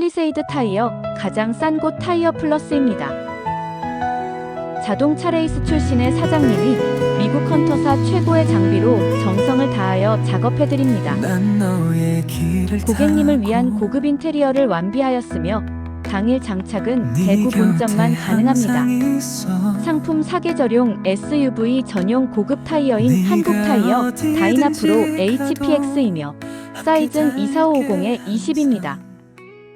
팔리세이드 타이어 가장 싼 곳 타이어 플러스입니다. 자동차 레이스 출신의 사장님이 미국 헌터사 최고의 장비로 정성을 다하여 작업해드립니다. 고객님을 위한 고급 인테리어를 완비하였으며 당일 장착은 대구 본점만 가능합니다. 상품 사계절용 SUV 전용 고급 타이어인 한국 타이어 다이나 프로 HPX이며 사이즈는 24550에 20입니다.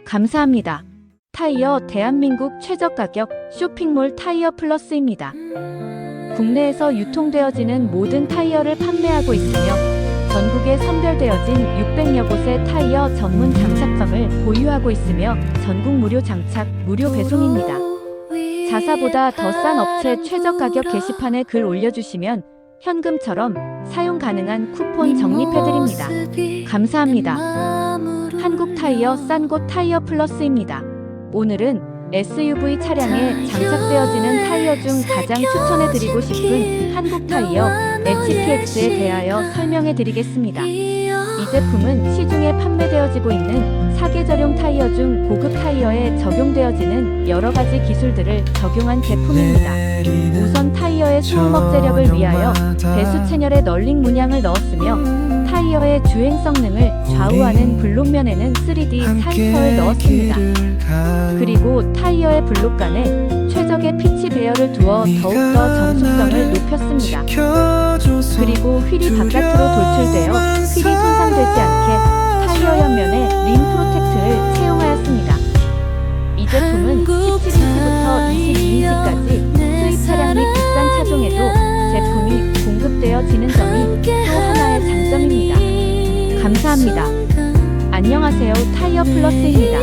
감사합니다. 타이어 대한민국 최저 가격 쇼핑몰 타이어 플러스입니다. 국내에서 유통되어지는 모든 타이어를 판매하고 있으며 전국에 선별되어진 600여 곳의 타이어 전문 장착점을 보유하고 있으며 전국 무료 장착, 무료 배송입니다. 자사보다 더 싼 업체 최저 가격 게시판에 글 올려주시면 현금처럼 사용 가능한 쿠폰 적립해드립니다. 감사합니다. 타이어 싼 곳 타이어 플러스입니다. 오늘은 SUV 차량에 장착되어지는 타이어 중 가장 추천해드리고 싶은 한국 타이어 HPX에 대하여 설명해드리겠습니다. 이 제품은 시중에 판매되어지고 있는 사계절용 타이어 중 고급 타이어에 적용되어지는 여러 가지 기술들을 적용한 제품입니다. 우선 타이어의 수험 억제력을 위하여 배수 채널에 널링 문양을 넣었으며 타이어의 주행 성능을 좌우하는 블록면에는 3D 산서를 넣었습니다. 그리고 타이어의 블록 간에 최적의 피치 배열을 두어 더욱더 정숙성을 높였습니다. 그리고 휠이 바깥으로 돌출되어 휠이 손상되지 않게 타이어 옆면에 림 프로텍트를 채용하였습니다. 이 제품은 17인치부터 22인치까지 수입 차량 및 국산 차종에도 제품이 공급되어지는 점이 또 장점입니다. 감사합니다. 안녕하세요. 타이어 플러스입니다.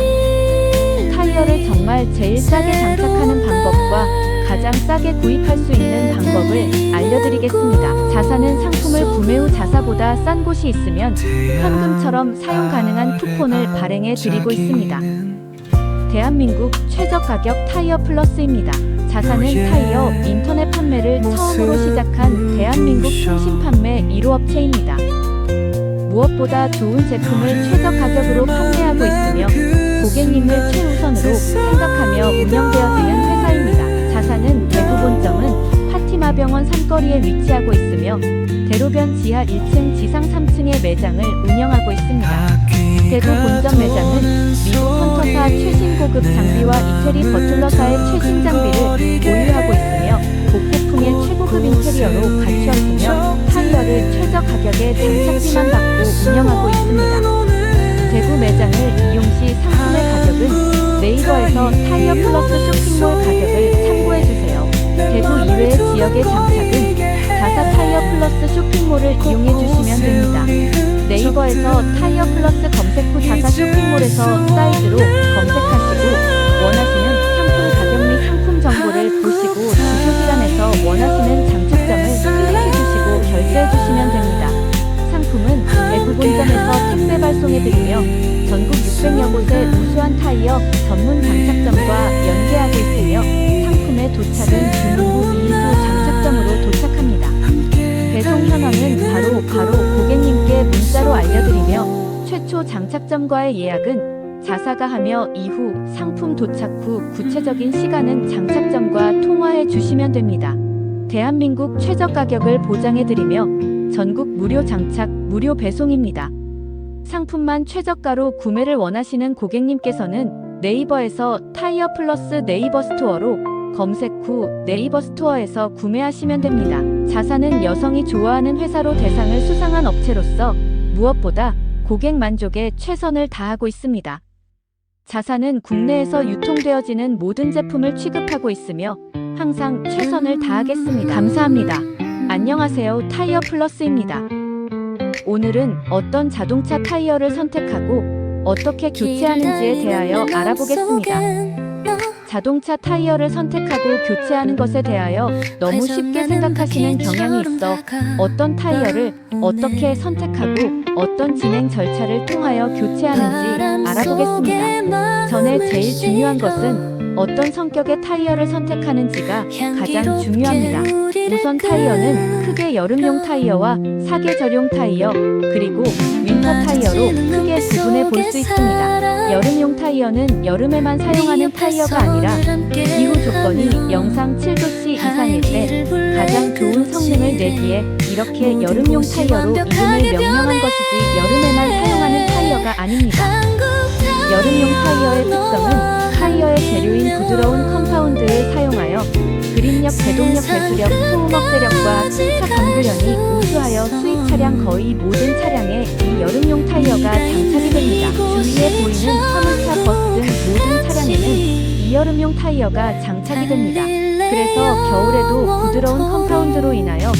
타이어를 정말 제일 싸게 장착하는 방법과 가장 싸게 구입할 수 있는 방법을 알려드리겠습니다. 자사는 상품을 구매 후 자사보다 싼 곳이 있으면 현금처럼 사용 가능한 쿠폰을 발행해 드리고 있습니다. 대한민국 최저 가격 타이어 플러스입니다. 자사는 타이어 인터넷 판매를 처음으로 시작한 대한민국 통신 판매 1호 업체입니다. 무엇보다 좋은 제품을 최저 가격으로 판매하고 있으며 고객님을 최우선으로 생각하며 운영되어지는 파티마병원 삼거리에 위치하고 있으며 대로변 지하 1층 지상 3층의 매장을 운영하고 있습니다. 대구 본점 매장은 미국 헌터사 최신 고급 장비와 이태리 버틀러사의 최신 장비를 보유하고 있으며 고폭풍의 최고급 인테리어로 갖추었으며 타이어를 최저 가격에 장착비만 받고 운영하고 있습니다. 대구 매장을 이용 시 상품의 가격은 네이버에서 타이어 플러스 쇼핑몰 가격을 참고해주세요. 대구 이외의 지역의 장착은 자사 타이어 플러스 쇼핑몰을 이용해 주시면 됩니다. 네이버에서 타이어 플러스 검색 후 자사 쇼핑몰에서 사이즈로 검색하시고 원하시는 상품 가격 및 상품 정보를 보시고 주소기관에서 원하시는 장착점을 클릭해 주시고 결제해 주시면 됩니다. 상품은 대구 본점에서 택배 발송해 드리며 전국 600여 곳의 우수한 타이어 전문 장착점과 연계하고 있으며 상품의 도착은 장착점과의 예약은 자사가 하며 이후 상품 도착 후 구체적인 시간은 장착점과 통화해 주시면 됩니다. 대한민국 최저 가격을 보장해 드리며 전국 무료 장착, 무료 배송입니다. 상품만 최저가로 구매를 원하시는 고객님께서는 네이버에서 타이어 플러스 네이버 스토어로 검색 후 네이버 스토어에서 구매하시면 됩니다. 자사는 여성이 좋아하는 회사로 대상을 수상한 업체로서 무엇보다 고객 만족에 최선을 다하고 있습니다. 자사는 국내에서 유통되어지는 모든 제품을 취급하고 있으며 항상 최선을 다하겠습니다. 감사합니다. 안녕하세요. 타이어 플러스입니다. 오늘은 어떤 자동차 타이어를 선택하고 어떻게 교체하는지에 대하여 알아보겠습니다. 자동차 타이어를 선택하고 교체하는 것에 대하여 너무 쉽게 생각하시는 경향이 있어 어떤 타이어를 어떻게 선택하고 어떤 진행 절차를 통하여 교체하는지 알아보겠습니다. 전에 제일 중요한 것은 어떤 성격의 타이어를 선택하는지가 가장 중요합니다. 우선 타이어는 크게 여름용 타이어와 사계절용 타이어, 그리고 윈터 윈터 타이어로 크게 구분해 볼 수 있습니다. 여름용 타이어는 여름에만 사용하는 타이어가 아니라 기후 조건이 영상 7도씨 이상일 때 가장 좋은 성능을 내기에 이렇게 여름용 타이어로 이름을 명명한 것이지 여름에만 사용하는 타이어가 아닙니다. 여름용 타이어의 특성은 타이어의 재료인 부드러운 컴파운드를 사용하여 그립력, 제동력, 배수력, 소음 억제력과 승차 강구력이 우수하여 수입 차량 거의 모든 차량에 이 여름용 타이어가 장착이 됩니다. 주위에 보이는 화물차, 버스 등 모든 차량에는 이 여름용 타이어가 장착이 됩니다. 그래서 겨울에도 부드러운 컴파운드로 인하여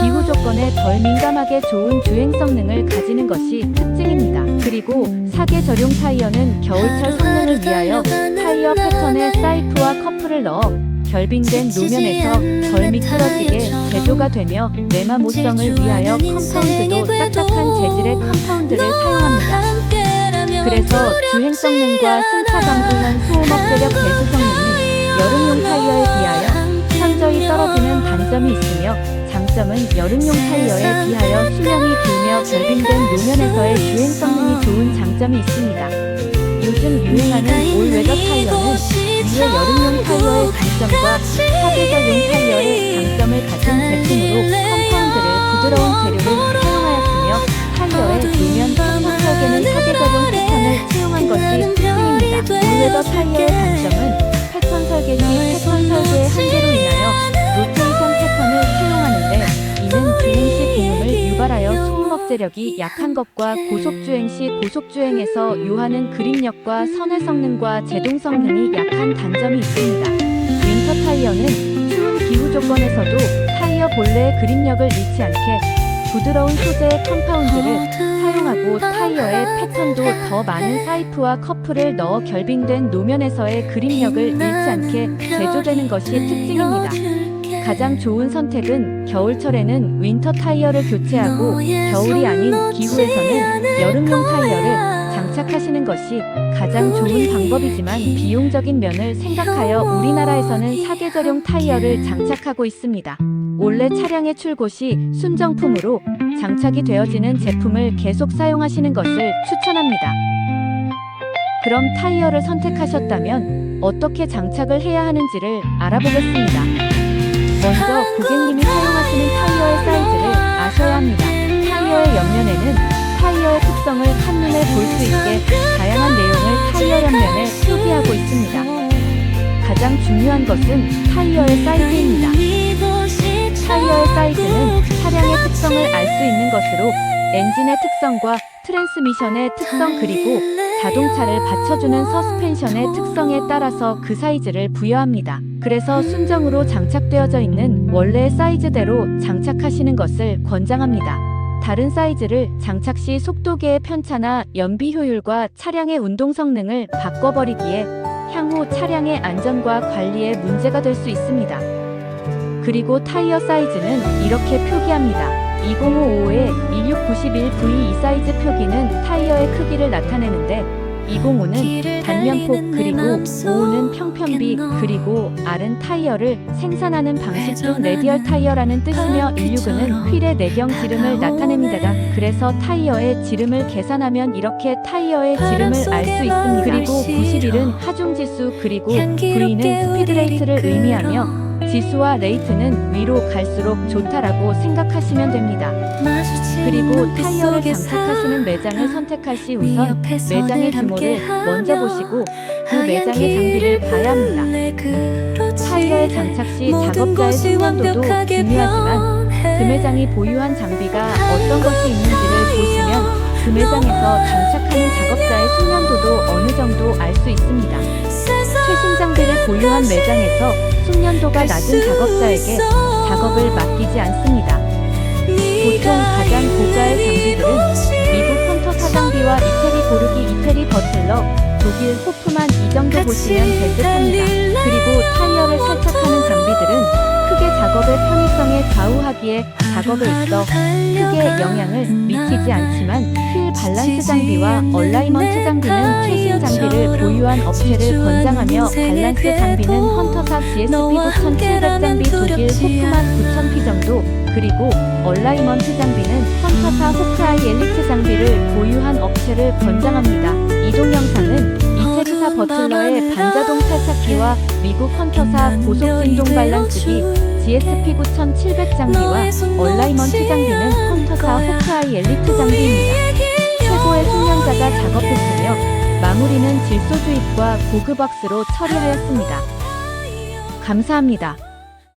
기후 조건에 덜 민감하게 좋은 주행 성능을 가지는 것이 특징입니다. 그리고 사계절용 타이어는 겨울철 성능을 위하여 타이어 패턴에 사이프와 커플을 넣어 결빙된 노면에서 덜 미끄러지게 제조가 되며 내마 모성을 위하여 컴파운드도 딱딱한 재질의 컴파운드를 사용합니다. 그래서 주행 성능과 승차 강도는 소음 억제력 배수 성능이 여름용 타이어에 비하여 현저히 떨어지는 단점이 있으며 장점은 여름용 타이어에 비하여 수명이 길며 결빙된 노면에서의 주행 성능이 좋은 장점이 있습니다. 요즘 유행하는 올웨더 타이어는 위의 여름용 타이어의 장점과 사계절용 타이어의 장점을 가진 제품으로 컴파운드를 부드러운 재료를 사용하였으며 타이어의 노면 패턴 설계는 사계절용 패턴을 채용한 것이 특징입니다. 올웨더 타이어 억제력이 약한 것과 고속 주행 시 고속 주행에서 요하는 그립력과 선회 성능과 제동 성능이 약한 단점이 있습니다. 윈터 타이어는 추운 기후 조건에서도 타이어 본래의 그립력을 잃지 않게 부드러운 소재의 컴파운드를 사용하고 타이어의 패턴도 더 많은 사이프와 커플을 넣어 결빙된 노면에서의 그립력을 잃지 않게 제조되는 것이 특징입니다. 가장 좋은 선택은 겨울철에는 윈터 타이어를 교체하고 겨울이 아닌 기후에서는 여름용 타이어를 장착하시는 것이 가장 좋은 방법이지만 비용적인 면을 생각하여 우리나라에서는 사계절용 타이어를 장착하고 있습니다. 원래 차량의 출고 시 순정품으로 장착이 되어지는 제품을 계속 사용하시는 것을 추천합니다. 그럼 타이어를 선택하셨다면 어떻게 장착을 해야 하는지를 알아보겠습니다. 먼저 고객님이 사용하시는 타이어의 사이즈를 아셔야 합니다. 타이어의 옆면에는 타이어의 특성을 한눈에 볼 수 있게 다양한 내용을 타이어 옆면에 표기하고 있습니다. 가장 중요한 것은 타이어의 사이즈입니다. 타이어의 사이즈는 차량의 특성을 알 수 있는 것으로 엔진의 특성과 트랜스미션의 특성 그리고 자동차를 받쳐주는 서스펜션의 특성에 따라서 그 사이즈를 부여합니다. 그래서 순정으로 장착되어져 있는 원래의 사이즈대로 장착하시는 것을 권장합니다. 다른 사이즈를 장착 시 속도계의 편차나 연비 효율과 차량의 운동 성능을 바꿔버리기에 향후 차량의 안전과 관리에 문제가 될 수 있습니다. 그리고 타이어 사이즈는 이렇게 표기합니다. 2055의 1691V 이 사이즈 표기는 타이어의 크기를 나타내는데 205는 단면폭 그리고 55는 평편비 그리고 R은 타이어를 생산하는 방식 중 레디얼 타이어라는 뜻이며 169는 휠의 내경 지름을 나타냅니다. 그래서 타이어의 지름을 계산하면 이렇게 타이어의 지름을 알 수 있습니다. 그리고 91은 하중 지수 그리고 V는 스피드 레이트를 의미하며 지수와 레이트는 위로 갈수록 좋다라고 생각하시면 됩니다. 그리고 타이어를 장착하시는 매장을 선택할 시 우선 매장의 규모를 먼저 보시고 그 매장의 장비를 봐야 합니다. 타이어의 장착 시 작업자의 숙련도도 중요하지만 그 매장이 보유한 장비가 어떤 것이 있는지를 보시면 그 매장에서 장착하는 작업자의 숙련도도 어느 정도 알 수 있습니다. 장비를 보유한 매장에서 숙련도가 낮은 작업자에게 작업을 맡기지 않습니다. 보통 가장 고가의 장비들은 미국 헌터사 장비와 이태리 고르기 이태리 버틀러, 독일 호프만 이 정도 보시면 될 듯합니다. 그리고 타이어를 탈착하는 장비들은 크게 작업의 편의성에 좌우하기에 작업에 있어 크게 영향을 미치지 않지만 휠 밸런스 장비와 얼라이먼트 장비는 최신 장비를 보유한 업체를 권장하며 밸런스 장비는 헌터사 GSP 9700 장비 독일 호프만 9000P 정도 그리고 얼라이먼트 장비는 헌터사 호크아이 엘리트 장비를 보유한 업체를 권장합니다. 이동 영상은 이태리사 버틀러의 반자동 탈착기와 미국 헌터사 고속 진동 밸런스기 GSP 9700 장비와 얼라이먼트 장비는 헌터사 호크아이 엘리트 장비입니다. 최고의 숙련자가 작업했으며 마무리는 질소 주입과 고급 왁스로 처리하였습니다. 감사합니다.